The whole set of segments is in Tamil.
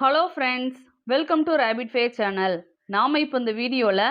Hello friends welcome to rapid fay channel நாம் இப்போ இந்த வீடியோவில்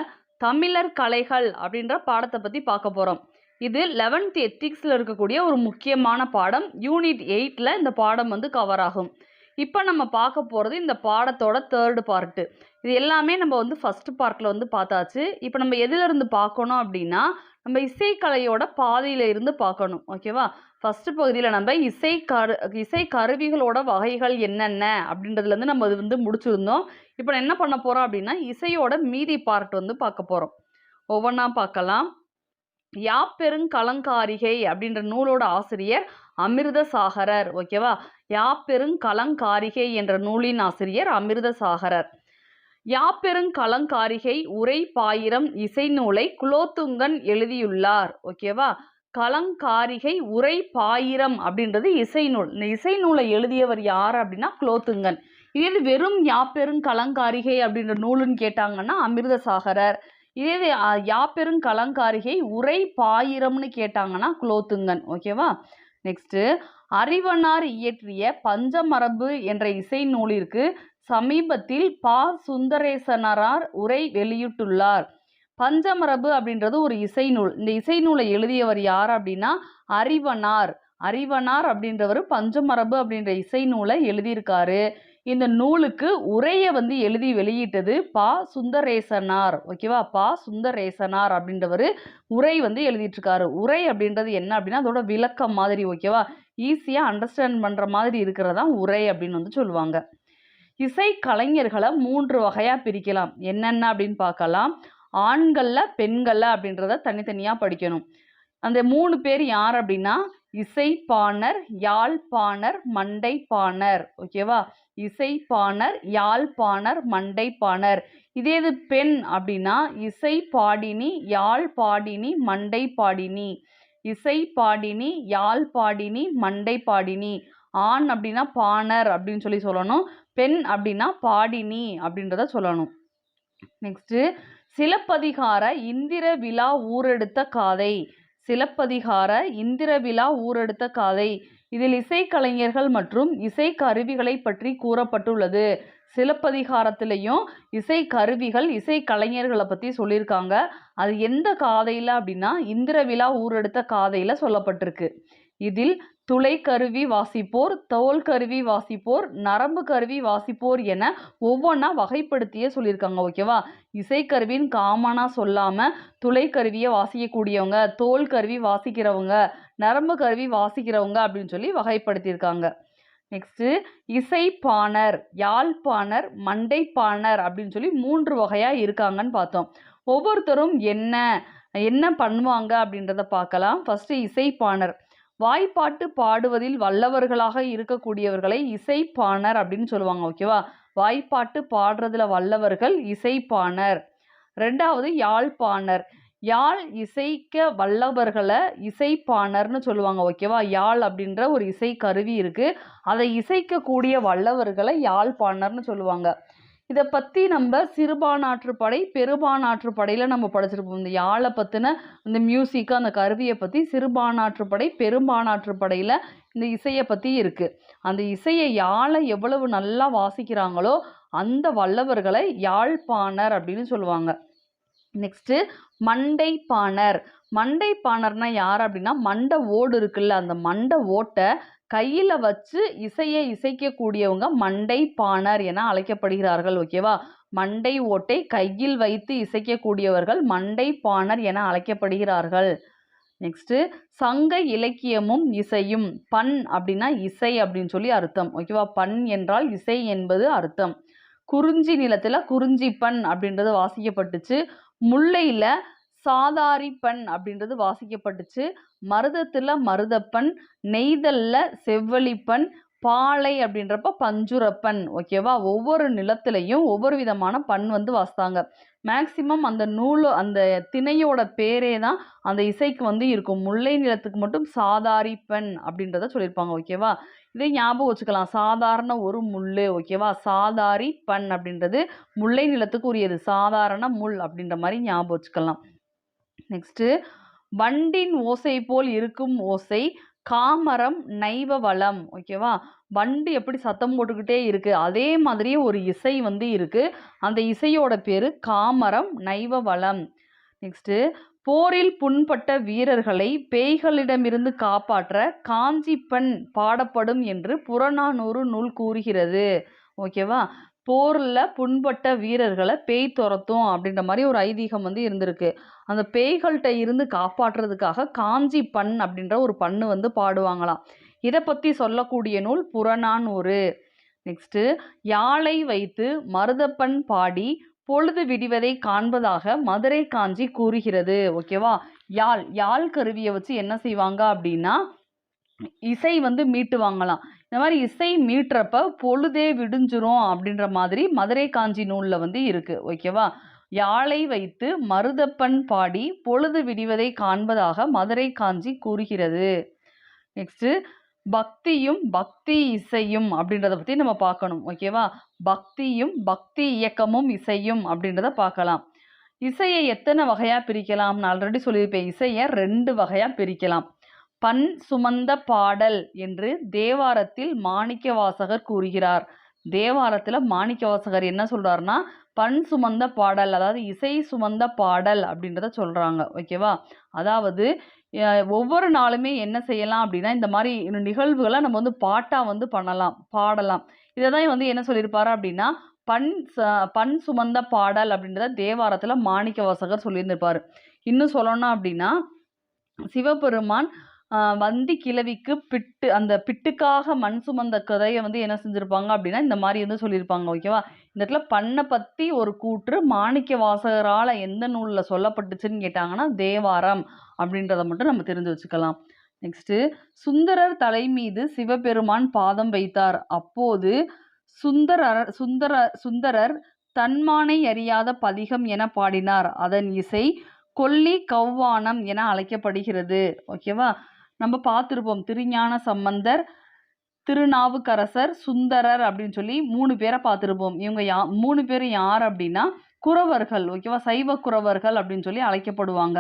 தமிழர் கலைகள் அப்படின்ற பாடத்தை பற்றி பார்க்க போகிறோம் இது லெவன்த் எத்திக்ஸில் இருக்கக்கூடிய ஒரு முக்கியமான பாடம். யூனிட் எயிட்டில் இந்த பாடம் வந்து கவர் ஆகும். இப்போ நம்ம பார்க்க போகிறது இந்த பாடத்தோட தேர்டு பார்ட்டு இது எல்லாமே நம்ம வந்து ஃபஸ்ட்டு பார்ட்டில் வந்து பார்த்தாச்சு. இப்போ நம்ம எதிலிருந்து பார்க்கணும் அப்படின்னா நம்ம இசைக்கலையோட பாதையில் இருந்து பார்க்கணும். ஓகேவா ஃபஸ்ட்டு பகுதியில் நம்ம இசை கரு இசை கருவிகளோட வகைகள் என்னென்ன அப்படின்றதுலேருந்து நம்ம அது வந்து முடிச்சிருந்தோம். இப்போ நான் என்ன பண்ண போகிறோம் அப்படின்னா இசையோட மீதி பார்ட் வந்து பார்க்க போகிறோம் ஒவ்வொன்றா பார்க்கலாம். யாப்பெருங்கலங்காரிகை அப்படின்ற நூலோட ஆசிரியர் அமிர்தசாகரர் ஓகேவா யாப்பெருங்கலங்காரிகை என்ற நூலின் ஆசிரியர் அமிர்தசாகரர். யாப்பெருங்கலங்காரிகை உரை பாயிரம் இசை நூலை குலோத்துங்கன் எழுதியுள்ளார் ஓகேவா கலங்காரிகை உரை பாயிரம் அப்படின்றது இசை நூல். இந்த இசை நூலை எழுதியவர் யார் அப்படின்னா குலோத்துங்கன். இதே வெறும் யாப்பெருங்கலங்காரிகை அப்படின்ற நூலுன்னு கேட்டாங்கன்னா அமிர்தசாகரர். இதே இது, கலங்காரிகை உரை பாயிரம்னு கேட்டாங்கன்னா குலோத்துங்கன். ஓகேவா? நெக்ஸ்ட்டு அறிவனார் இயற்றிய பஞ்சமரபு என்ற இசை நூலிற்கு சமீபத்தில் பா. சுந்தரேசனரார் உரை வெளியிட்டுள்ளார். பஞ்சமரபு அப்படின்றது ஒரு இசை நூல் இந்த இசை நூலை எழுதியவர் யார் அப்படின்னா அறிவனார். அறிவனார் அப்படின்றவர் பஞ்சமரபு அப்படின்ற இசை நூலை எழுதியிருக்காரு. இந்த நூலுக்கு உரையை வந்து எழுதி வெளியிட்டது பா. சுந்தரேசனார். ஓகேவா? பா. சுந்தரேசனார் அப்படின்றவர் உரை வந்து எழுதிட்டுருக்காரு. உரை அப்படின்றது என்ன அப்படின்னா அதோட விளக்கம் மாதிரி ஓகேவா? ஈஸியாக அண்டர்ஸ்டாண்ட் பண்ணுற மாதிரி இருக்கிறதான் உரை அப்படின்னு வந்து சொல்லுவாங்க. இசை கலைஞர்களை மூன்று வகையாக பிரிக்கலாம். என்னென்ன அப்படின்னு பார்க்கலாம். ஆண்களில் பெண்களில் அப்படின்றத தனித்தனியாக படிக்கணும். அந்த மூணு பேர் யார் அப்படின்னா இசைப்பாணர் யாழ்ப்பாணர் மண்டைப்பாணர். ஓகேவா இசைப்பாணர் யாழ்ப்பாணர் மண்டைப்பாணர். இதே இது பெண் அப்படின்னா இசை பாடினி யாழ் பாடினி மண்டை பாடினி இசை பாடினி யாழ் பாடினி மண்டை பாடினி ஆண் அப்படின்னா பாணர் அப்படின்னு சொல்லி சொல்லணும். பெண் அப்படின்னா பாடினி அப்படின்றத சொல்லணும். நெக்ஸ்ட்டு சிலப்பதிகார இந்திர விழா ஊரெடுத்த காதை. சிலப்பதிகார இந்திர விழா ஊரெடுத்த காதை. இதில் இசைக்கலைஞர்கள் மற்றும் இசை கருவிகளை பற்றி கூறப்பட்டுள்ளது. சிலப்பதிகாரத்திலையும் இசை கருவிகள் இசை கலைஞர்களை பற்றி சொல்லியிருக்காங்க. அது எந்த காதையில் அப்படின்னா இந்திர விழா ஊரெடுத்த காதையில் சொல்லப்பட்டிருக்கு. இதில் துளை கருவி வாசிப்போர் தோல் கருவி வாசிப்போர் நரம்பு கருவி வாசிப்போர் என ஒவ்வொன்றா வகைப்படுத்தியே சொல்லியிருக்காங்க ஓகேவா? இசைக்கருவின்னு காமனாக சொல்லாமல் துளை கருவியை வாசிக்கக்கூடியவங்க தோல் கருவி வாசிக்கிறவங்க நரம்பு கருவி வாசிக்கிறவங்க அப்படின்னு சொல்லி வகைப்படுத்தியிருக்காங்க. நெக்ஸ்ட்டு இசைப்பாணர் யாழ்ப்பாணர் மண்டைப்பாணர் அப்படின்னு சொல்லி மூன்று வகையாக இருக்காங்கன்னு பார்த்தோம். ஒவ்வொருத்தரும் என்ன என்ன பண்ணுவாங்க அப்படின்றத பார்க்கலாம். ஃபஸ்ட்டு இசைப்பாணர். வாய்ப்பாட்டு பாடுவதில் வல்லவர்களாக இருக்கக்கூடியவர்களை இசைப்பாணர் அப்படின்னு சொல்லுவாங்க ஓகேவா வாய்ப்பாட்டு பாடுறதுல வல்லவர்கள் இசைப்பாணர். ரெண்டாவது யாழ்ப்பாணர். யாழ் இசைக்க வல்லவர்களை இசைப்பாணர்னு சொல்லுவாங்க ஓகேவா யாழ் அப்படின்ற ஒரு இசை கருவி இருக்குது அதை இசைக்கக்கூடிய வல்லவர்களை யாழ்ப்பாணர்னு சொல்லுவாங்க. இதை பற்றி நம்ம சிறுபானாற்றுப்படை பெரும்பானாற்றுப்படையில் நம்ம படிச்சிருப்போம். இந்த யாழை பற்றின இந்த மியூசிக்கு அந்த கருவியை பற்றி சிறுபானாற்றுப்படை பெரும்பானாற்றுப்படையில் இந்த இசையை பற்றி இருக்குது அந்த இசையை யாழை எவ்வளவு நல்லா வாசிக்கிறாங்களோ அந்த வல்லவர்களை யாழ்ப்பாணர் அப்படின்னு சொல்லுவாங்க. நெக்ஸ்ட்டு மண்டைப்பாணர். மண்டைப்பாணர்னா யார் அப்படின்னா மண்டை ஓடு இருக்குல்ல அந்த மண்டை ஓட்டை கையில் வச்சு இசையை இசைக்கக்கூடியவங்க மண்டை பாணர் என அழைக்கப்படுகிறார்கள் ஓகேவா மண்டை ஓட்டை கையில் வைத்து இசைக்கக்கூடியவர்கள் மண்டை பாணர் என அழைக்கப்படுகிறார்கள். நெக்ஸ்ட்டு சங்க இலக்கியமும் இசையும். பண் அப்படின்னா இசை அப்படின்னு சொல்லி அர்த்தம் ஓகேவா பண் என்றால் இசை என்பது அர்த்தம். குறிஞ்சி நிலத்தில் குறிஞ்சி பண் அப்படின்றது வாசிக்கப்பட்டுச்சு. முல்லையில் சாதாரிப்பண் அப்படின்றது வாசிக்கப்பட்டுச்சு. மருதத்தில் மருதப்பன் நெய்தலில் செவ்வழிப்பன் பாலை அப்படின்றப்ப பஞ்சுரப்பன் ஓகேவா ஒவ்வொரு நிலத்திலையும் ஒவ்வொரு விதமான பண் வந்து வாசித்தாங்க. மேக்சிமம் அந்த நூல் அந்த திணையோட பேரே தான் அந்த இசைக்கு வந்து இருக்கும். முல்லை நிலத்துக்கு மட்டும் சாதாரி பெண் அப்படின்றத சொல்லியிருப்பாங்க ஓகேவா இதை ஞாபகம் வச்சுக்கலாம். சாதாரண ஒரு முள் ஓகேவா சாதாரி பண் அப்படின்றது முல்லை நிலத்துக்கு உரியது. சாதாரண முள் அப்படின்ற மாதிரி ஞாபகம் வச்சுக்கலாம். நெக்ஸ்ட்டு வண்டின் ஓசை போல் இருக்கும் ஓசை காமரம் நைவ வளம். ஓகேவா வண்டு எப்படி சத்தம் போட்டுக்கிட்டே இருக்குது அதே மாதிரியே ஒரு இசை வந்து இருக்கு. அந்த இசையோட பேர் காமரம் நைவ வளம். நெக்ஸ்ட்டு போரில் புண்பட்ட வீரர்களை பேய்களிடமிருந்து காப்பாற்ற காஞ்சிப்பெண் பாடப்படும் என்று புறநானூறு நூல் கூறுகிறது. ஓகேவா போரில் புண்பட்ட வீரர்களை பேய் துரத்தும் அப்படின்ற மாதிரி ஒரு ஐதீகம் வந்து இருந்திருக்கு. அந்த பேய்கள்கிட்ட இருந்து காப்பாற்றுறதுக்காக காஞ்சி பண் அப்படின்ற ஒரு பண்ணு வந்து பாடுவாங்களாம். இதை பற்றி சொல்லக்கூடிய நூல் புறநானூறு. நெக்ஸ்ட்டு யாழை வைத்து மருதப்பன் பாடி பொழுது விடிவதை காண்பதாக மதுரை காஞ்சி கூறுகிறது. ஓகேவா யாழ் யாழ் கருவியை வச்சு என்ன செய்வாங்க அப்படின்னா இசை வந்து மீட்டுவாங்களாம். இந்த மாதிரி இசை மீட்டுறப்ப பொழுதே விடிஞ்சிரும் அப்படின்ற மாதிரி மதுரை காஞ்சி நூலில் வந்து இருக்குது ஓகேவா யாழை வைத்து மருதப்பன் பாடி பொழுது விடிவதை காண்பதாக மதுரை காஞ்சி கூறுகிறது. நெக்ஸ்ட்டு பக்தியும் பக்தி இசையும் அப்படின்றத பற்றி நம்ம பார்க்கணும் ஓகேவா பக்தியும் பக்தி இயக்கமும் இசையும் அப்படின்றத பார்க்கலாம். இசையை எத்தனை வகையாக பிரிக்கலாம்? நான் ஆல்ரெடி சொல்லியிருப்பேன். இசையை ரெண்டு வகையாக பிரிக்கலாம். பண் சுமந்த பாடல் என்று தேவாரத்தில் மாணிக்க வாசகர் கூறுகிறார். தேவாரத்தில் மாணிக்க வாசகர் என்ன சொல்கிறாருன்னா பண் சுமந்த பாடல் அதாவது இசை சுமந்த பாடல் அப்படின்றத சொல்கிறாங்க ஓகேவா? அதாவது ஒவ்வொரு நாளுமே என்ன செய்யலாம் அப்படின்னா இந்த மாதிரி நிகழ்வுகளை நம்ம வந்து பாட்டாக வந்து பண்ணலாம் பாடலாம். இதை தான் வந்து என்ன சொல்லியிருப்பாரு அப்படின்னா பண் ச- பண் சுமந்த பாடல் அப்படின்றத தேவாரத்தில் மாணிக்க வாசகர் சொல்லியிருந்திருப்பாரு. இன்னும் சொல்லணும் அப்படின்னா சிவபெருமான் வந்தி கிழவிக்கு பிட்டு அந்த பிட்டுக்காக மண் சுமந்த கதையை வந்து என்ன செஞ்சுருப்பாங்க அப்படின்னா இந்த மாதிரி வந்து சொல்லியிருப்பாங்க ஓகேவா இந்த இடத்துல பண்ணை பற்றி ஒரு கூற்று மாணிக்க வாசகரால் எந்த நூலில் சொல்லப்பட்டுச்சுன்னு கேட்டாங்கன்னா தேவாரம் அப்படின்றத மட்டும் நம்ம தெரிஞ்சு வச்சுக்கலாம். நெக்ஸ்ட்டு சுந்தரர் தலை மீது சிவபெருமான் பாதம் வைத்தார். அப்போது சுந்தரர் சுந்தர சுந்தரர் தன்மானை அறியாத பதிகம் என பாடினார். அதன் இசை கொல்லி கௌவானம் என அழைக்கப்படுகிறது ஓகேவா நம்ம பார்த்துருப்போம். திருஞான சம்பந்தர் திருநாவுக்கரசர் சுந்தரர் அப்படின்னு சொல்லி மூணு பேரை பார்த்துருப்போம். இவங்க யா மூணு பேரும் யார் அப்படின்னா குறவர்கள் ஓகேவா? சைவ குறவர்கள் அப்படின்னு சொல்லி அழைக்கப்படுவாங்க.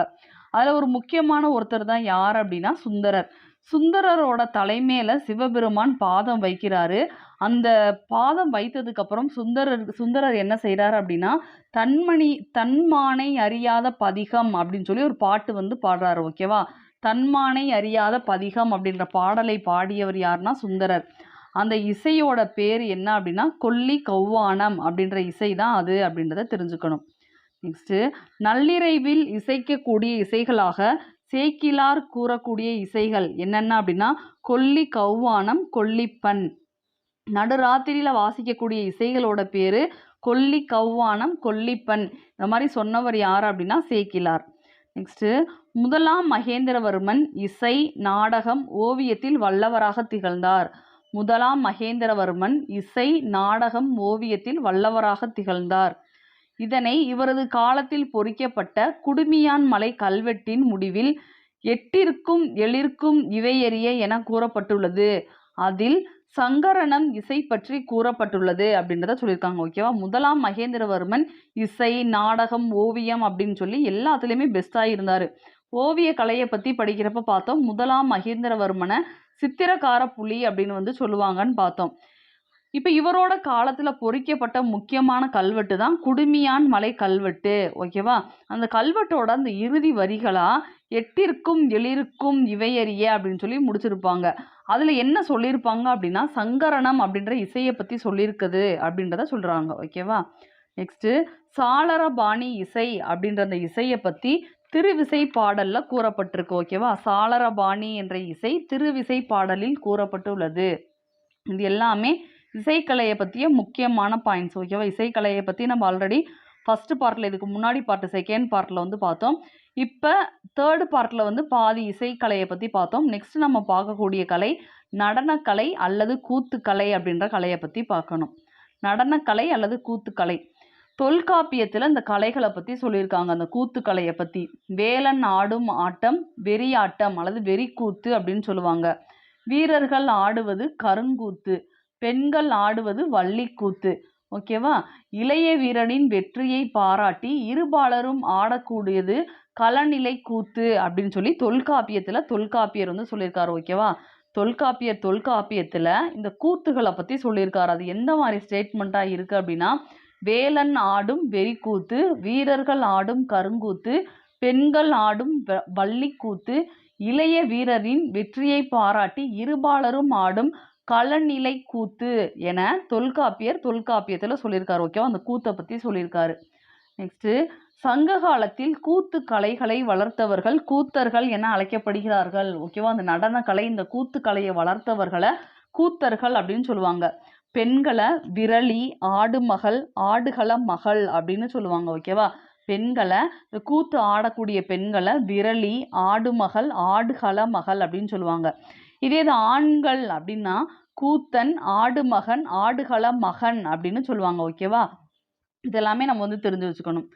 அதில் ஒரு முக்கியமான ஒருத்தர் தான் யார் அப்படின்னா சுந்தரர். சுந்தரரோட தலைமையில சிவபெருமான் பாதம் வைக்கிறாரு. அந்த பாதம் வைத்ததுக்கு அப்புறம் சுந்தரர் சுந்தரர் என்ன செய்கிறாரு அப்படின்னா தன்மணி தன்மானை அறியாத பதிகம் அப்படின்னு சொல்லி ஒரு பாட்டு வந்து பாடுறாரு ஓகேவா? தன்மானை அறியாத பதிகம் அப்படின்ற பாடலை பாடியவர் யாருன்னா சுந்தரர். அந்த இசையோட பேர் என்ன அப்படின்னா கொல்லி கௌவானம் அப்படின்ற இசை தான் அது அப்படின்றத தெரிஞ்சுக்கணும். நெக்ஸ்ட்டு நள்ளிரைவில் இசைக்கக்கூடிய இசைகளாக சேக்கிலார் கூறக்கூடிய இசைகள் என்னென்ன அப்படின்னா கொல்லி கௌவானம் கொல்லிப்பண் நடுராத்திரியில் வாசிக்கக்கூடிய இசைகளோட பேர் கொல்லி கௌவானம் கொல்லிப்பண் இந்த மாதிரி சொன்னவர் யார் அப்படின்னா சேக்கிலார். நெக்ஸ்ட்டு முதலாம் மகேந்திரவர்மன் இசை நாடகம் ஓவியத்தில் வல்லவராக திகழ்ந்தார். முதலாம் மகேந்திரவர்மன் இசை நாடகம் ஓவியத்தில் வல்லவராக திகழ்ந்தார். இதனை இவரது காலத்தில் பொறிக்கப்பட்ட குடுமியான் மலை கல்வெட்டின் முடிவில் எட்டிற்கும் எழிற்கும் இவையறிய என கூறப்பட்டுள்ளது. அதில் சங்கரணம் இசை பற்றி கூறப்பட்டுள்ளது அப்படின்றத சொல்லியிருக்காங்க ஓகேவா முதலாம் மகேந்திரவர்மன் இசை நாடகம் ஓவியம் அப்படின்னு சொல்லி எல்லாத்துலேயுமே பெஸ்ட்டாக இருந்தார். ஓவிய கலையை பற்றி படிக்கிறப்ப பார்த்தோம் முதலாம் மகேந்திரவர்மனை சித்திரக்கார புலி அப்படின்னு வந்து சொல்லுவாங்கன்னு பார்த்தோம். இப்போ இவரோட காலத்தில் பொறிக்கப்பட்ட முக்கியமான கல்வெட்டு தான் குடுமியான் மலை கல்வெட்டு ஓகேவா அந்த கல்வெட்டோட அந்த இறுதி வரிகளாக எட்டிற்கும் எழிற்கும் இவையறிய அப்படின்னு சொல்லி முடிச்சிருப்பாங்க. அதில் என்ன சொல்லியிருப்பாங்க அப்படின்னா சங்கரணம் அப்படின்ற இசையை பற்றி சொல்லியிருக்குது அப்படின்றத சொல்கிறாங்க ஓகேவா நெக்ஸ்ட்டு சாளரபாணி இசை அப்படின்ற அந்த இசையை பற்றி திருவிசை பாடலில் கூறப்பட்டிருக்கு ஓகேவா சாளரபாணி என்ற இசை திருவிசை பாடலில் கூறப்பட்டுள்ளது. இது எல்லாமே இசைக்கலையை பற்றிய முக்கியமான பாயிண்ட்ஸ் ஓகேவா இசைக்கலையை பற்றி நம்ம ஆல்ரெடி ஃபஸ்ட்டு பார்ட்டில் இதுக்கு முன்னாடி பார்ட்டு செகண்ட் பார்ட்டில் வந்து பார்த்தோம். இப்போ தேர்டு பார்ட்டில் வந்து பாதி இசைக்கலையை பற்றி பார்த்தோம். நெக்ஸ்ட் நம்ம பார்க்கக்கூடிய கலை நடனக்கலை அல்லது கூத்துக்கலை அப்படின்ற கலையை பற்றி பார்க்கணும். நடனக்கலை அல்லது கூத்துக்கலை. தொல்காப்பியத்தில் இந்த கலைகளை பற்றி சொல்லியிருக்காங்க. அந்த கூத்துக்கலையை பற்றி வேலன் ஆடும் ஆட்டம் வெறியாட்டம் அல்லது வெறிக்கூத்து அப்படின்னு சொல்லுவாங்க. வீரர்கள் ஆடுவது கருங்கூத்து. பெண்கள் ஆடுவது வள்ளிக்கூத்து. ஓகேவா இளைய வீரனின் வெற்றியை பாராட்டி இருபாலரும் ஆடக்கூடியது கலநிலை கூத்து அப்படின்னு சொல்லி தொல்காப்பியத்தில் தொல்காப்பியர் வந்து சொல்லியிருக்காரு ஓகேவா தொல்காப்பியர் தொல்காப்பியத்தில் இந்த கூத்துகளை பற்றி சொல்லியிருக்காரு. அது எந்த மாதிரி ஸ்டேட்மெண்ட்டாக இருக்குது அப்படின்னா வேலன் ஆடும் வெறிக்கூத்து வீரர்கள் ஆடும் கருங்கூத்து பெண்கள் ஆடும் வ- வள்ளிக்கூத்து இளைய வீரரின் வெற்றியை பாராட்டி இருபாலரும் ஆடும் களநிலை கூத்து என தொல்காப்பியர் தொல்காப்பியத்தில் சொல்லியிருக்காரு ஓகேவா அந்த கூத்தை பற்றி சொல்லியிருக்காரு. நெக்ஸ்ட்டு சங்க காலத்தில் கூத்து கலைகளை வளர்த்தவர்கள் கூத்தர்கள் என அழைக்கப்படுகிறார்கள் ஓகேவா அந்த நடன கலை இந்த கூத்து கலையை வளர்த்தவர்களை கூத்தர்கள் அப்படின்னு சொல்லுவாங்க. பெண்களை விரலி ஆடுமகள் ஆடுகள மகள் அப்படின்னு சொல்லுவாங்க ஓகேவா பெண்களை இந்த கூத்து ஆடக்கூடிய பெண்களை விரலி ஆடுமகள் ஆடுகள மகள் அப்படின்னு சொல்லுவாங்க. இதே இது ஆண்கள் அப்படின்னா கூத்தன் ஆடுமகன் ஆடுகள மகன் அப்படின்னு சொல்லுவாங்க ஓகேவா இதெல்லாமே நம்ம வந்து தெரிஞ்சு வச்சுக்கணும்.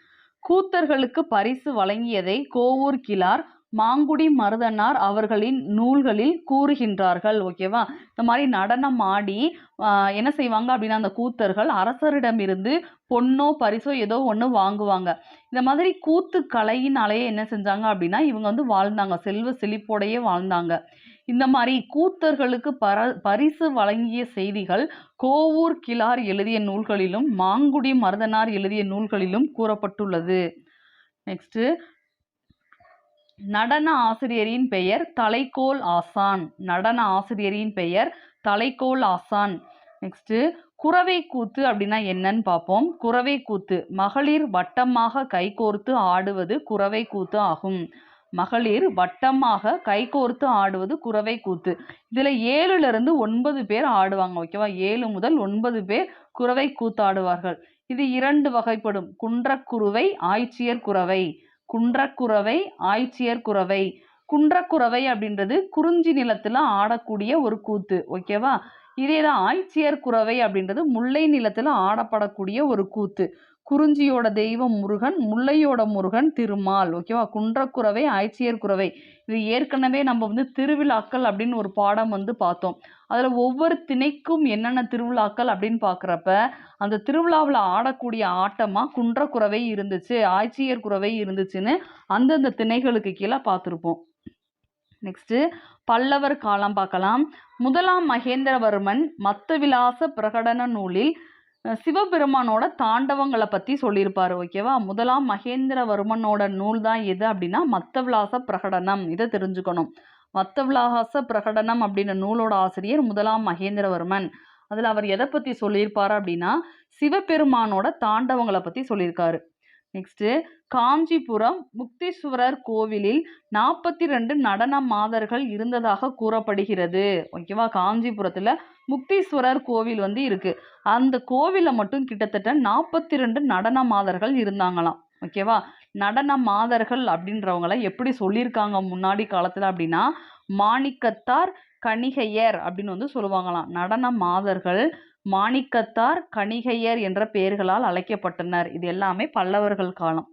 கூத்தர்களுக்கு பரிசு வழங்கியதை கோவூர் கிளார் மாங்குடி மருதனார் அவர்களின் நூல்களில் கூறுகின்றார்கள் ஓகேவா இந்த மாதிரி நடனம் ஆடி என்ன செய்வாங்க அப்படின்னா அந்த கூத்தர்கள் அரசரிடமிருந்து பொண்ணோ பரிசோ ஏதோ ஒன்று வாங்குவாங்க. இந்த மாதிரி கூத்து கலையினாலேயே என்ன செஞ்சாங்க அப்படின்னா இவங்க வந்து வாழ்ந்தாங்க. செல்வ செழிப்போடையே வாழ்ந்தாங்க. இந்த மாதிரி கூத்தர்களுக்கு பர பரிசு வழங்கிய செய்திகள் கோவூர் கிளார் எழுதிய நூல்களிலும் மாங்குடி மருதனார் எழுதிய நூல்களிலும் கூறப்பட்டுள்ளது. நெக்ஸ்ட்டு நடன ஆசிரியரின் பெயர் தலைக்கோல் ஆசான். நடன ஆசிரியரின் பெயர் தலைக்கோல் ஆசான். நெக்ஸ்ட்டு குறவை கூத்து அப்படின்னா என்னன்னு பார்ப்போம். குறவை கூத்து. மகளிர் வட்டமாக கைகோர்த்து ஆடுவது குறவை கூத்து ஆகும். மகளிர் வட்டமாக கைகோர்த்து ஆடுவது குறவை கூத்து. இதுல ஏழுல இருந்து ஒன்பது பேர் ஆடுவாங்க ஓகேவா? ஏழு முதல் ஒன்பது பேர் குறவை கூத்தாடுவார்கள். இது இரண்டு வகைப்படும். குன்றக்குருவை ஆய்ச்சியர் குறவை. குன்றக்குறவை ஆய்ச்சியர் குறவை. குன்றக்குறவை அப்படின்றது குறிஞ்சி நிலத்துல ஆடக்கூடிய ஒரு கூத்து ஓகேவா? இதே தான் ஆய்ச்சியர் குறவை அப்படின்றது முல்லை நிலத்துல ஆடப்படக்கூடிய ஒரு கூத்து. குறிஞ்சியோட தெய்வம் முருகன் முல்லையோட முருகன் திருமால் ஓகேவா குன்றக்குறவை ஆய்ச்சியர் குறவை. இது ஏற்கனவே நம்ம வந்து திருவிழாக்கள் அப்படின்னு ஒரு பாடம் வந்து பார்த்தோம். அதில் ஒவ்வொரு திணைக்கும் என்னென்ன திருவிழாக்கள் அப்படின்னு பார்க்குறப்ப அந்த திருவிழாவில் ஆடக்கூடிய ஆட்டமாக குன்றக்குறவை இருந்துச்சு ஆய்ச்சியர் குறவை இருந்துச்சுன்னு அந்தந்த திணைகளுக்கு கீழே பார்த்துருப்போம். நெக்ஸ்ட்டு பல்லவர் காலம் பார்க்கலாம். முதலாம் மகேந்திரவர்மன் மத்த விலாச பிரகடன நூலில் சிவபெருமானோட தாண்டவங்களை பற்றி சொல்லியிருப்பார் ஓகேவா? முதலாம் மகேந்திரவர்மனோட நூல் தான் எது அப்படின்னா மத்தவிலாச பிரகடனம். இதை தெரிஞ்சுக்கணும். மத்தவிலாச பிரகடனம் அப்படின்ற நூலோட ஆசிரியர் முதலாம் மகேந்திரவர்மன். அதில் அவர் எதை பற்றி சொல்லியிருப்பார் அப்படின்னா சிவபெருமானோட தாண்டவங்களை பற்றி சொல்லியிருக்காரு. நெக்ஸ்ட்டு காஞ்சிபுரம் முக்தீஸ்வரர் கோவிலில் நாற்பத்தி ரெண்டு நடன மாதர்கள் இருந்ததாக கூறப்படுகிறது. ஓகேவா காஞ்சிபுரத்தில் முக்தீஸ்வரர் கோவில் வந்து இருக்கு. அந்த கோவிலில் மட்டும் கிட்டத்தட்ட நாற்பத்தி ரெண்டு நடன மாதர்கள் இருந்தாங்களாம். ஓகேவா நடன மாதர்கள் அப்படின்றவங்கள எப்படி சொல்லியிருக்காங்க முன்னாடி காலத்தில் அப்படின்னா மாணிக்கத்தார் கணிகையர் அப்படின்னு வந்து சொல்லுவாங்களாம். நடன மாதர்கள் மாணிக்கத்தார் கணிகையர் என்ற பெயர்களால் அழைக்கப்பட்டனர். இது எல்லாமே பல்லவர்கள் காலம்.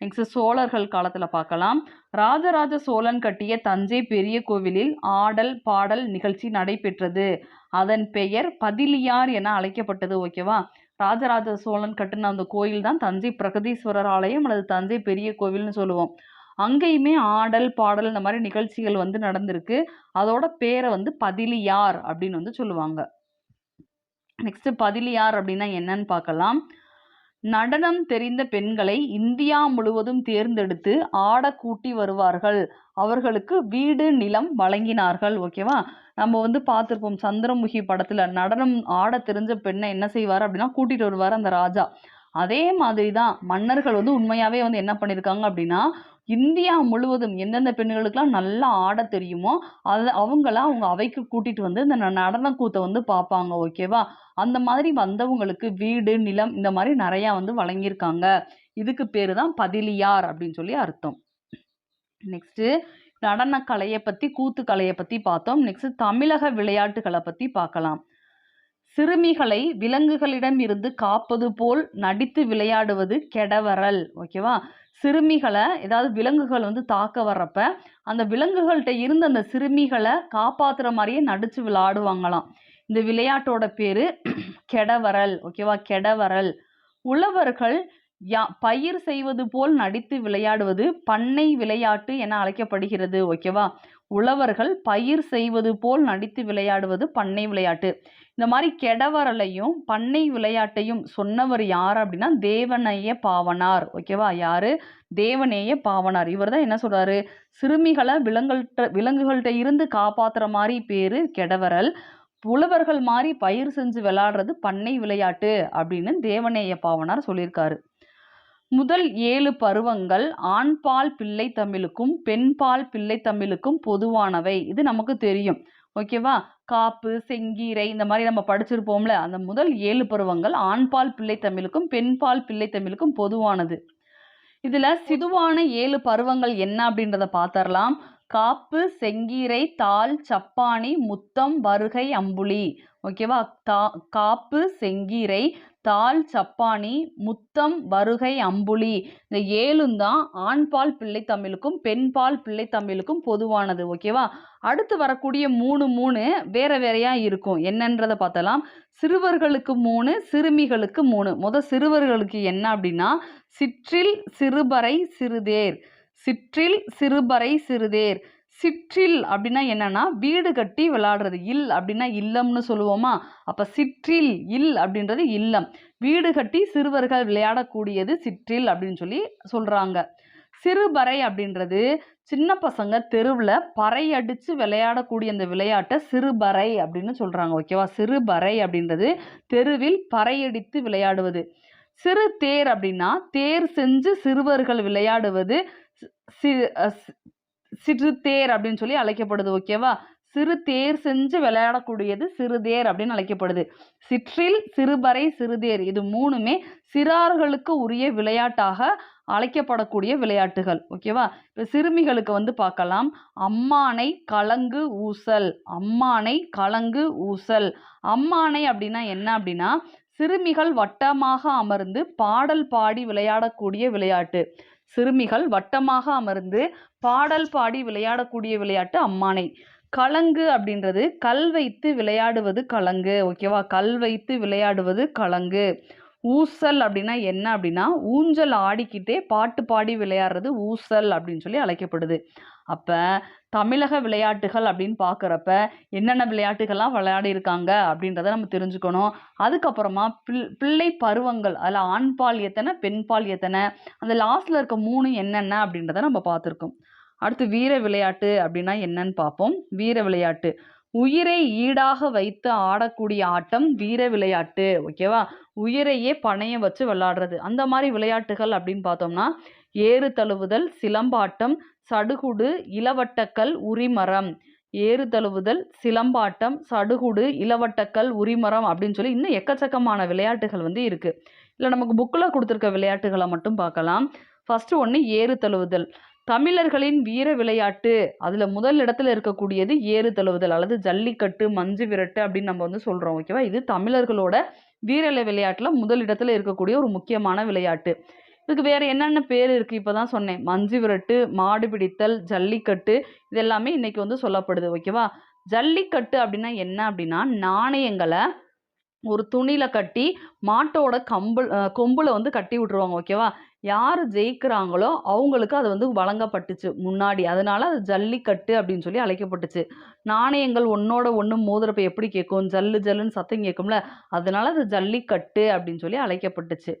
நெக்ஸ்ட் சோழர்கள் காலத்தில் பார்க்கலாம். ராஜராஜ சோழன் கட்டிய தஞ்சை பெரிய கோவிலில் ஆடல் பாடல் நிகழ்ச்சி நடைபெற்றது. அதன் பெயர் பதிலியார் என அழைக்கப்பட்டது ஓகேவா ராஜராஜ சோழன் கட்டின அந்த கோயில் தான் தஞ்சை பிரகதீஸ்வரர் ஆலயம் அல்லது தஞ்சை பெரிய கோவில்னு சொல்லுவோம். அங்கேயுமே ஆடல் பாடல் இந்த மாதிரி நிகழ்ச்சிகள் வந்து நடந்திருக்கு. அதோட பேரை வந்து பதிலியார் அப்படின்னு வந்து சொல்லுவாங்க. நெக்ஸ்ட் பதிலியார் அப்படின்னா என்னன்னு பார்க்கலாம். நடனம் தெரிந்த பெண்களை இந்தியா முழுவதும் தேர்ந்தெடுத்து ஆட கூட்டி வருவார்கள். அவர்களுக்கு வீடு நிலம் வழங்கினார்கள். ஓகேவா நம்ம வந்து பார்த்துருப்போம் சந்திரமுகி படத்துல நடனம் ஆட தெரிஞ்ச பெண்ணை என்ன செய்வார் அப்படின்னா கூட்டிட்டு வருவார் அந்த ராஜா. அதே மாதிரி தான் மன்னர்கள் வந்து உண்மையாகவே வந்து என்ன பண்ணியிருக்காங்க அப்படின்னா இந்தியா முழுவதும் எந்தெந்த பெண்களுக்கெல்லாம் நல்லா ஆட தெரியுமோ அது அவங்கள அவங்க அவைக்கு கூட்டிட்டு வந்து இந்த ந- நடன கூத்தை வந்து பார்ப்பாங்க ஓகேவா? அந்த மாதிரி வந்தவங்களுக்கு வீடு நிலம் இந்த மாதிரி நிறையா வந்து வழங்கியிருக்காங்க. இதுக்கு பேரு தான் பதிலியார் அப்படின்னு சொல்லி அர்த்தம். நெக்ஸ்ட்டு நடனக்கலையை பற்றி கூத்துக்கலையை பற்றி பார்த்தோம். நெக்ஸ்ட் தமிழக விளையாட்டுகளை பற்றி பார்க்கலாம். சிறுமிகளை விலங்குகளிடம் இருந்து காப்பது போல் நடித்து விளையாடுவது கெடவரல் ஓகேவா? சிறுமிகளை ஏதாவது விலங்குகள் வந்து தாக்க வர்றப்ப அந்த விலங்குகள்கிட்ட இருந்து அந்த சிறுமிகளை காப்பாத்துற மாதிரியே நடிச்சு விளையாடுவாங்களாம். இந்த விளையாட்டோட பேரு கெடவரல் ஓகேவா? கெடவரல். உழவர்கள் யா பயிர் செய்வது போல் நடித்து விளையாடுவது பண்ணை விளையாட்டு என அழைக்கப்படுகிறது ஓகேவா? உழவர்கள் பயிர் செய்வது போல் நடித்து விளையாடுவது பண்ணை விளையாட்டு. இந்த மாதிரி கெடவரலையும் பண்ணை விளையாட்டையும் சொன்னவர் யார் அப்படின்னா தேவனைய பாவனார். ஓகேவா யாரு? தேவநேய பாவனார். இவர் தான் என்ன சொல்றாரு? சிறுமிகளை விலங்குகள்கிட்ட விலங்குகள்கிட்ட இருந்து காப்பாத்துற மாதிரி பேரு கெடவரல். புலவர்கள் மாதிரி பயிர் செஞ்சு விளையாடுறது பண்ணை விளையாட்டு அப்படின்னு தேவநேய பாவனார் சொல்லியிருக்காரு. முதல் ஏழு பருவங்கள் ஆண்பால் பிள்ளை தமிழுக்கும் பெண்பால் பிள்ளை தமிழுக்கும் பொதுவானவை. இது நமக்கு தெரியும். ஓகேவா? காப்பு செங்கீரை இந்த மாதிரி நம்ம படிச்சிருப்போம்ல அந்த முதல் ஏழு பருவங்கள் ஆண்பால் பிள்ளை தமிழுக்கும் பெண்பால் பிள்ளை தமிழுக்கும் பொதுவானது. இதுல சிதுவான ஏழு பருவங்கள் என்ன அப்படின்றத பார்த்தரலாம் காப்பு செங்கீரை தாள் சப்பானி முத்தம் வருகை அம்புலி. ஓகேவா? தா காப்பு செங்கீரை தாள் சப்பானி முத்தம் வருகை அம்புலி. இந்த ஏழும் தான் ஆண்பால் பிள்ளை தமிழுக்கும் பெண்பால் பிள்ளை தமிழுக்கும் பொதுவானது. ஓகேவா? அடுத்து வரக்கூடிய மூணு மூணு வேற வேறையா இருக்கும். என்னன்றதை பார்த்தலாம். சிறுவர்களுக்கு மூணு சிறுமிகளுக்கு மூணு. முத சிறுவர்களுக்கு என்ன அப்படின்னா சிற்றில் சிறுபறை சிறுதேர். சிற்றில் சிறுபறை சிறுதேர். சிற்றில் அப்படின்னா என்னன்னா வீடு கட்டி விளையாடுறது இல் அப்படின்னா இல்லம்னு சொல்லுவோமா? அப்ப சிற்றில் இல் அப்படின்றது இல்லம். வீடு கட்டி சிறுவர்கள் விளையாடக்கூடியது சிற்றில் அப்படின்னு சொல்லி சொல்றாங்க. சிறுபறை அப்படின்றது சின்ன பசங்க தெருவில் பறை அடித்து விளையாடக்கூடிய அந்த விளையாட்டை சிறுபறை அப்படின்னு சொல்கிறாங்க ஓகேவா? சிறுபறை அப்படின்றது தெருவில் பறையடித்து விளையாடுவது. சிறு தேர் அப்படின்னா தேர் செஞ்சு சிறுவர்கள் விளையாடுவது சி- சிறு தேர் அப்படின்னு சொல்லி அழைக்கப்படுது ஓகேவா? சிறு தேர் செஞ்சு விளையாடக்கூடியது சிறுதேர் அப்படின்னு அழைக்கப்படுது. சிற்றில் சிறுபறை சிறுதேர் இது மூணுமே சிறார்களுக்கு உரிய விளையாட்டாக அழைக்கப்படக்கூடிய விளையாட்டுகள். ஓகேவா இப்போ சிறுமிகளுக்கு வந்து பார்க்கலாம். அம்மானை கலங்கு ஊசல். அம்மானை கலங்கு ஊசல். அம்மானை அப்படின்னா என்ன அப்படின்னா சிறுமிகள் வட்டமாக அமர்ந்து பாடல் பாடி விளையாடக்கூடிய விளையாட்டு. சிறுமிகள் வட்டமாக அமர்ந்து பாடல் பாடி விளையாடக்கூடிய விளையாட்டு அம்மானை. கலங்கு அப்படின்றது கல் வைத்து விளையாடுவது கலங்கு ஓகேவா கல் வைத்து விளையாடுவது கலங்கு. ஊசல் அப்படின்னா என்ன அப்படின்னா ஊஞ்சல் ஆடிக்கிட்டே பாட்டு பாடி விளையாடுறது ஊசல் அப்படின்னு சொல்லி அழைக்கப்படுது. அப்போ தமிழக விளையாட்டுகள் அப்படின்னு பார்க்குறப்ப என்னென்ன விளையாட்டுகள்லாம் விளையாடிருக்காங்க அப்படின்றத நம்ம தெரிஞ்சுக்கணும். அதுக்கப்புறமா பிள் பிள்ளை பருவங்கள் அதில் ஆண்பால் எத்தனை பெண்பால் எத்தனை அந்த லாஸ்ட்டில் இருக்க மூணு என்னென்ன அப்படின்றத நம்ம பார்த்துருக்கோம். அடுத்து வீர விளையாட்டு அப்படின்னா என்னன்னு பார்ப்போம். வீர விளையாட்டு. உயிரை ஈடாக வைத்து ஆடக்கூடிய ஆட்டம் வீர விளையாட்டு ஓகேவா உயிரையே பணையம் வச்சு விளையாடுறது. அந்த மாதிரி விளையாட்டுகள் அப்படின்னு பார்த்தோம்னா ஏறு தழுவுதல் சிலம்பாட்டம் சடுகுடு இளவட்டக்கல் உரிமரம். ஏறு தழுவுதல் சிலம்பாட்டம் சடுகுடு இளவட்டக்கல் உரிமரம் அப்படின்னு சொல்லி இன்னும் எக்கச்சக்கமான விளையாட்டுகள் வந்து இருக்குது இல்லை நமக்கு புக்கில் கொடுத்துருக்க விளையாட்டுகளை மட்டும் பார்க்கலாம். ஃபஸ்ட்டு ஒன்று ஏறு தழுவுதல். தமிழர்களின் வீர விளையாட்டு. அதில் முதல் இடத்துல இருக்கக்கூடியது ஏறு தழுவுதல் அல்லது ஜல்லிக்கட்டு மஞ்சு விரட்டு அப்படின்னு நம்ம வந்து சொல்கிறோம் ஓகேவா இது தமிழர்களோட வீரலை விளையாட்டில் முதல் இடத்துல இருக்கக்கூடிய ஒரு முக்கியமான விளையாட்டு. இதுக்கு வேறு என்னென்ன பேர் இருக்குது இப்போ தான் சொன்னேன். மஞ்சு விரட்டு மாடு பிடித்தல் ஜல்லிக்கட்டு இது எல்லாமே வந்து சொல்லப்படுது ஓகேவா ஜல்லிக்கட்டு அப்படின்னா என்ன அப்படின்னா நாணயங்களை ஒரு துணியில கட்டி மாட்டோட கம்பு கொம்பில் கொம்புல வந்து கட்டி விட்டுருவாங்க ஓகேவா? யார் ஜெயிக்கிறாங்களோ அவங்களுக்கு அது வந்து வழங்கப்பட்டுச்சு முன்னாடி. அதனால அது ஜல்லிக்கட்டு அப்படின்னு சொல்லி அழைக்கப்பட்டுச்சு. நாணயங்கள் ஒன்னோட ஒன்று மோதுறப்ப எப்படி கேட்கும்? ஜல்லு ஜல்லுன்னு சத்தம் கேட்கும்ல. அதனால அது ஜல்லிக்கட்டு அப்படின்னு சொல்லி அழைக்கப்பட்டுச்சு.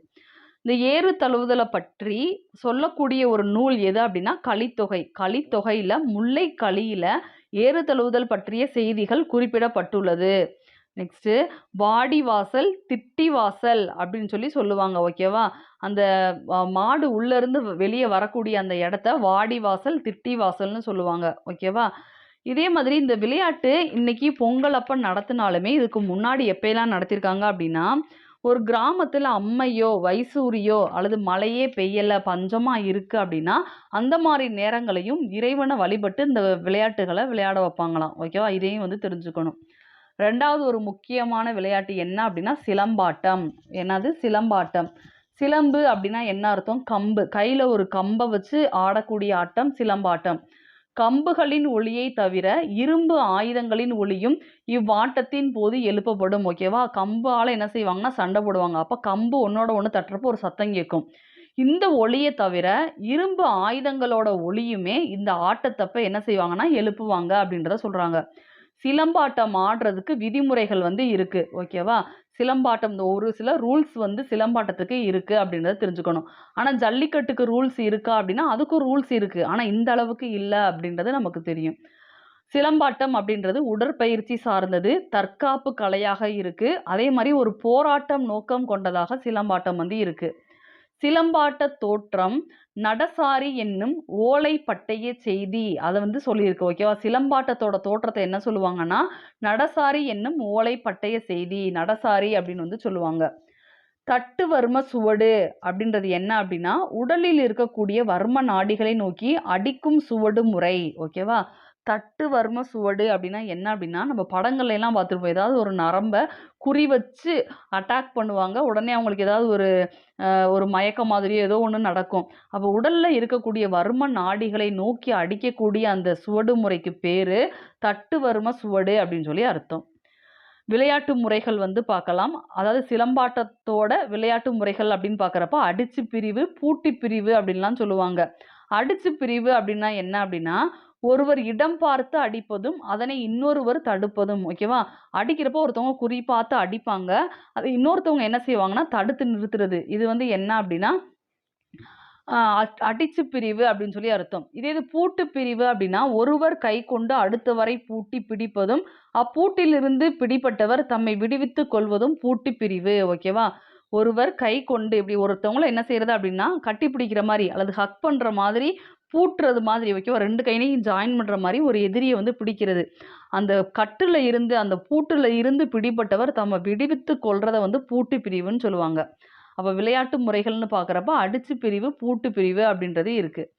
இந்த ஏறு தழுவுதலை பற்றி சொல்லக்கூடிய ஒரு நூல் எது அப்படின்னா கலித்தொகை களித்தொகையில் முல்லை களியில் ஏறு தழுவுதல் பற்றிய செய்திகள் குறிப்பிடப்பட்டுள்ளது. நெக்ஸ்ட்டு வாடிவாசல் திட்டிவாசல் அப்படின்னு சொல்லி சொல்லுவாங்க ஓகேவா அந்த மாடு உள்ளேருந்து வெளியே வரக்கூடிய அந்த இடத்த வாடிவாசல் திட்டிவாசல்னு சொல்லுவாங்க ஓகேவா இதே மாதிரி இந்த விளையாட்டு இன்னைக்கு பொங்கல் அப்போ நடத்தினாலுமே இதுக்கு முன்னாடி எப்பயெல்லாம் நடத்திருக்காங்க அப்படின்னா ஒரு கிராமத்தில் அம்மையோ வைசூரியோ அல்லது மழையே பெய்யலை பஞ்சமாக இருக்குது அப்படின்னா அந்த மாதிரி நேரங்களையும் இறைவனை வழிபட்டு இந்த விளையாட்டுகளை விளையாட வைப்பாங்களாம் ஓகேவா இதையும் வந்து தெரிஞ்சுக்கணும். ரெண்டாவது ஒரு முக்கியமான விளையாட்டு என்ன அப்படின்னா சிலம்பாட்டம். என்னது? சிலம்பாட்டம். சிலம்பு அப்படின்னா என்ன அர்த்தம்? கம்பு. கையில் ஒரு கம்பை வச்சு ஆடக்கூடிய ஆட்டம் சிலம்பாட்டம். கம்புகளின் ஒளியை தவிர இரும்பு ஆயுதங்களின் ஒளியும் இவ்வாட்டத்தின் போது எழுப்பப்படும் ஓகேவா? கம்பால் என்ன செய்வாங்கன்னா சண்டை போடுவாங்க. அப்போ கம்பு ஒன்னோட ஒன்று தட்டுறப்போ ஒரு சத்தம் கேட்கும். இந்த ஒளியை தவிர இரும்பு ஆயுதங்களோட ஒளியுமே இந்த ஆட்டத்தப்ப என்ன செய்வாங்கன்னா எழுப்புவாங்க அப்படின்றத சொல்கிறாங்க சிலம்பாட்டம் ஆடுறதுக்கு விதிமுறைகள் வந்து இருக்கு ஓகேவா சிலம்பாட்டம் இந்த ஒரு சில ரூல்ஸ் வந்து சிலம்பாட்டத்துக்கு இருக்கு அப்படின்றத தெரிஞ்சுக்கணும். ஆனால் ஜல்லிக்கட்டுக்கு ரூல்ஸ் இருக்கா அப்படின்னா அதுக்கும் ரூல்ஸ் இருக்கு. ஆனால் இந்த அளவுக்கு இல்லை அப்படின்றது நமக்கு தெரியும். சிலம்பாட்டம் அப்படின்றது உடற்பயிற்சி சார்ந்தது தற்காப்பு கலையாக இருக்கு. அதே மாதிரி ஒரு போராட்டம் நோக்கம் கொண்டதாக சிலம்பாட்டம் வந்து இருக்கு. சிலம்பாட்ட தோற்றம் நடசாரி என்னும் ஓலை பட்டைய செய்தி. அதை வந்து சொல்லியிருக்கு ஓகேவா சிலம்பாட்டத்தோட தோற்றத்தை என்ன சொல்லுவாங்கன்னா நடசாரி என்னும் ஓலை பட்டய செய்தி நடசாரி அப்படின்னு வந்து சொல்லுவாங்க. தட்டு வர்ம சுவடு அப்படின்றது என்ன அப்படின்னா உடலில் இருக்கக்கூடிய வர்ம நாடிகளை நோக்கி அடிக்கும் சுவடு முறை ஓகேவா தட்டு வர்ம சுவடு அப்படின்னா என்ன அப்படின்னா நம்ம படங்கள்ல எல்லாம் பார்த்துருப்போம். ஏதாவது ஒரு நரம்பை குறி வச்சு அட்டாக் பண்ணுவாங்க. உடனே அவங்களுக்கு ஏதாவது ஒரு ஒரு மயக்கம் மாதிரியோ ஏதோ ஒன்று நடக்கும். அப்போ உடல்ல இருக்கக்கூடிய வர்ம நாடிகளை நோக்கி அடிக்கக்கூடிய அந்த சுவடு முறைக்கு பேரு தட்டு வர்ம சுவடு அப்படின்னு சொல்லி அர்த்தம். விளையாட்டு முறைகள் வந்து பார்க்கலாம். அதாவது சிலம்பாட்டத்தோட விளையாட்டு முறைகள் அப்படின்னு பார்க்குறப்ப அடிச்சு பிரிவு பூட்டி பிரிவு அப்படின்லாம் சொல்லுவாங்க. அடிச்சு பிரிவு அப்படின்னா என்ன அப்படின்னா ஒருவர் இடம் பார்த்து அடிப்பதும் அதனை இன்னொருவர் தடுப்பதும் ஓகேவா அடிக்கிறப்போ ஒருத்தவங்க குறி பார்த்து அடிப்பாங்க. அதை இன்னொருத்தவங்க என்ன செய்வாங்கன்னா தடுத்து நிறுத்துறது. இது வந்து என்ன அப்படின்னா அடிச்சு பிரிவு அப்படின்னு சொல்லி அர்த்தம். இதே இது பூட்டு பிரிவு அப்படின்னா ஒருவர் கை கொண்டு அடுத்தவரை பூட்டி பிடிப்பதும் அப்பூட்டிலிருந்து பிடிப்பட்டவர் தம்மை விடுவித்து கொள்வதும் பூட்டி பிரிவு ஓகேவா ஒருவர் கை கொண்டு இப்படி ஒருத்தவங்கள என்ன செய்யறது அப்படின்னா கட்டி பிடிக்கிற மாதிரி அல்லது ஹக் பண்ற மாதிரி பூட்டுறது மாதிரி ஓகேவா ரெண்டு கையிலையும் ஜாயின் பண்ணுற மாதிரி ஒரு எதிரியை வந்து பிடிக்கிறது. அந்த கட்டில் இருந்து அந்த பூட்டில் இருந்து பிடிப்பட்டவர் தம்மை விடுவித்து கொள்றதை வந்து பூட்டு பிரிவுன்னு சொல்லுவாங்க. அப்போ விளையாட்டு முறைகள்னு பார்க்குறப்ப அடிச்சு பிரிவு பூட்டு பிரிவு அப்படின்றது இருக்குது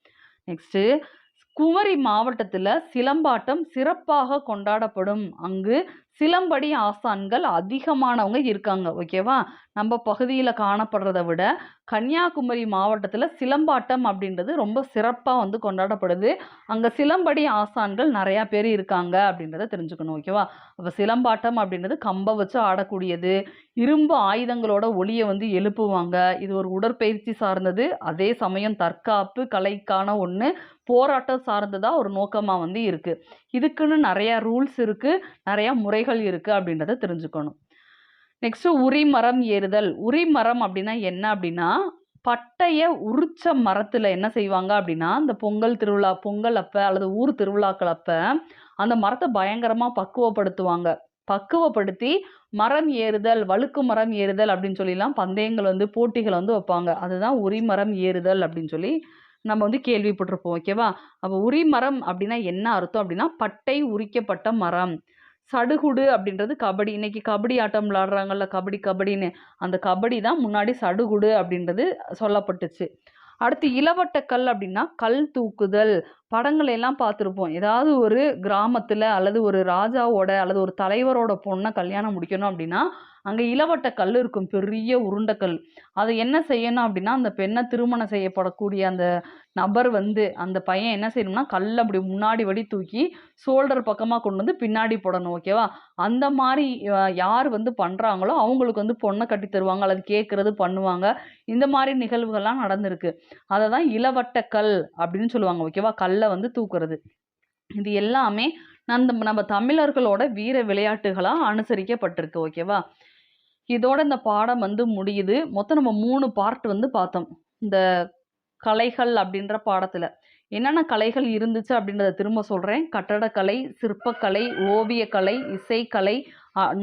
நெக்ஸ்ட்டு குமரி மாவட்டத்தில் சிலம்பாட்டம் சிறப்பாக கொண்டாடப்படும். அங்கு சிலம்படி ஆசான்கள் அதிகமானவங்க இருக்காங்க ஓகேவா நம்ம பகுதியில் காணப்படுறதை விட கன்னியாகுமரி மாவட்டத்தில் சிலம்பாட்டம் அப்படின்றது ரொம்ப சிறப்பாக வந்து கொண்டாடப்படுது. அங்கே சிலம்படி ஆசான்கள் நிறையா பேர் இருக்காங்க அப்படின்றத தெரிஞ்சுக்கணும் ஓகேவா அப்போ சிலம்பாட்டம் அப்படின்றது கம்பை வச்சு ஆடக்கூடியது. இரும்பு ஆயுதங்களோட ஒளியை வந்து எழுப்புவாங்க. இது ஒரு உடற்பயிற்சி சார்ந்தது. அதே சமயம் தற்காப்பு கலைக்கான ஒன்று போராட்டம் சார்ந்ததாக ஒரு நோக்கமாக வந்து இருக்குது இதுக்குன்னு நிறையா ரூல்ஸ் இருக்குது நிறையா முறைகள் இருக்கு அப்படின்றத தெரிஞ்சுக்கணும். நெக்ஸ்ட் உரிமரம் ஏறுதல். உரிமரம் அப்படின்னா என்ன அப்படின்னா பட்டைய உரிச்ச மரத்தில் என்ன செய்வாங்க அப்படின்னா இந்த பொங்கல் திருவிழா பொங்கல் அப்போ அல்லது ஊர் திருவிழாக்கள் அப்போ அந்த மரத்தை பயங்கரமாக பக்குவப்படுத்துவாங்க. பக்குவப்படுத்தி மரம் ஏறுதல் வழுக்கு மரம் ஏறுதல் அப்படின்னு சொல்லிலாம் பந்தயங்கள் வந்து போட்டிகள் வந்து வைப்பாங்க. அதுதான் உரிமரம் ஏறுதல் அப்படின்னு சொல்லி நம்ம வந்து கேள்விப்பட்டிருப்போம் ஓகேவா அப்போ உரிமரம் அப்படின்னா என்ன அர்த்தம் அப்படின்னா பட்டை உரிக்கப்பட்ட மரம். சடுகுடு அப்படின்றது கபடி. இன்னைக்கு கபடி ஆட்டம் விளாடுறாங்கல்ல கபடி கபடின்னு. அந்த கபடி தான் முன்னாடி சடுகுடு அப்படின்றது சொல்லப்பட்டுச்சு. அடுத்து இளவட்டக்கல் அப்படின்னா கல் தூக்குதல். படங்களை எல்லாம் பார்த்துருப்போம். ஏதாவது ஒரு கிராமத்தில் அல்லது ஒரு ராஜாவோட அல்லது ஒரு தலைவரோட பொண்ணை கல்யாணம் முடிக்கணும் அப்படின்னா அங்கே இளவட்ட கல் இருக்கும் பெரிய உருண்டைக்கல் அதை என்ன செய்யணும் அப்படின்னா அந்த பெண்ணை திருமணம் செய்யப்படக்கூடிய அந்த நபர் வந்து அந்த பையன் என்ன செய்யணும்னா கல்லை அப்படி முன்னாடி வடி தூக்கி ஷோல்டர் பக்கமாக கொண்டு வந்து பின்னாடி போடணும் ஓகேவா அந்த மாதிரி யார் வந்து பண்ணுறாங்களோ அவங்களுக்கு வந்து பொண்ணை கட்டி தருவாங்க அல்லது கேட்குறது பண்ணுவாங்க. இந்த மாதிரி நிகழ்வுகள்லாம் நடந்திருக்கு. அதை தான் இளவட்ட கல் அப்படின்னு சொல்லுவாங்க ஓகேவா கல்லை வந்து தூக்குறது. இது எல்லாமே நம்ம நம்ம தமிழர்களோட வீர விளையாட்டுகளாக அனுசரிக்கப்பட்டிருக்கு ஓகேவா இதோட இந்த பாடம் வந்து முடியுது. மொத்தம் நம்ம மூணு பார்ட் வந்து பார்த்தோம். இந்த கலைகள் அப்படின்ற பாடத்தில். என்னென்ன கலைகள் இருந்துச்சு அப்படின்றத திரும்ப சொல்கிறேன் கட்டடக்கலை சிற்பக்கலை ஓவியக்கலை இசைக்கலை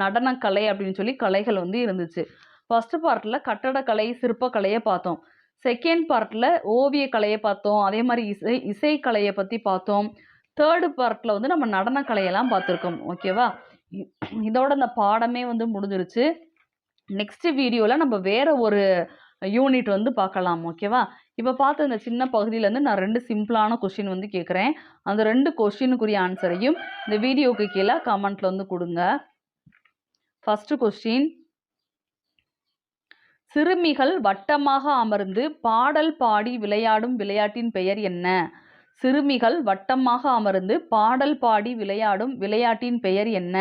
நடனக்கலை அப்படின்னு சொல்லி கலைகள் வந்து இருந்துச்சு. ஃபஸ்ட்டு பார்ட்டில் கட்டடக்கலை சிற்பக்கலையை பார்த்தோம். செகண்ட் பார்ட்டில் ஓவியக்கலையை பார்த்தோம். அதே மாதிரி இசை இசைக்கலையை பற்றி பார்த்தோம். தேர்டு பார்ட்டில் வந்து நம்ம நடனக்கலையெல்லாம் பார்த்துருக்கோம். ஓகேவா இதோட இந்த பாடமே வந்து முடிஞ்சிருச்சு. நெக்ஸ்ட் வீடியோவில் நம்ம வேறு ஒரு யூனிட் வந்து பார்க்கலாம் ஓகேவா இப்போ பார்த்த இந்த சின்ன பகுதியிலேருந்து நான் ரெண்டு சிம்பிளான கொஷின் வந்து கேட்குறேன். அந்த ரெண்டு கொஷினுக்குரிய ஆன்சரையும் இந்த வீடியோவுக்கு கீழே கமெண்ட்டில் வந்து கொடுங்க. ஃபஸ்ட்டு கொஸ்டின் சிறுமிகள் வட்டமாக அமர்ந்து பாடல் பாடி விளையாடும் விளையாட்டின் பெயர் என்ன? சிறுமிகள் வட்டமாக அமர்ந்து பாடல் பாடி விளையாடும் விளையாட்டின் பெயர் என்ன?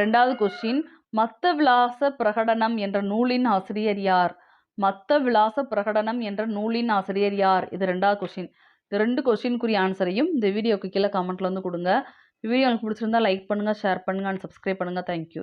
ரெண்டாவது கொஸ்டின் மத்த விலாச பிரகடனம் என்ற நூலின் ஆசிரியர் யார்? மத்த விலாச பிரகடனம் என்ற நூலின் ஆசிரியர் யார்? இது ரெண்டாவது கொஷின் இந்த ரெண்டு கொஷினுக்குரிய ஆன்சரையும் இந்த வீடியோக்கு கீழே கமெண்ட்ல வந்து கொடுங்க. வீடியோ உங்களுக்கு பிடிச்சிருந்தா லைக் பண்ணுங்கள் ஷேர் பண்ணுங்கள் அண்ட் சப்ஸ்கிரைப் பண்ணுங்கள் தேங்க்யூ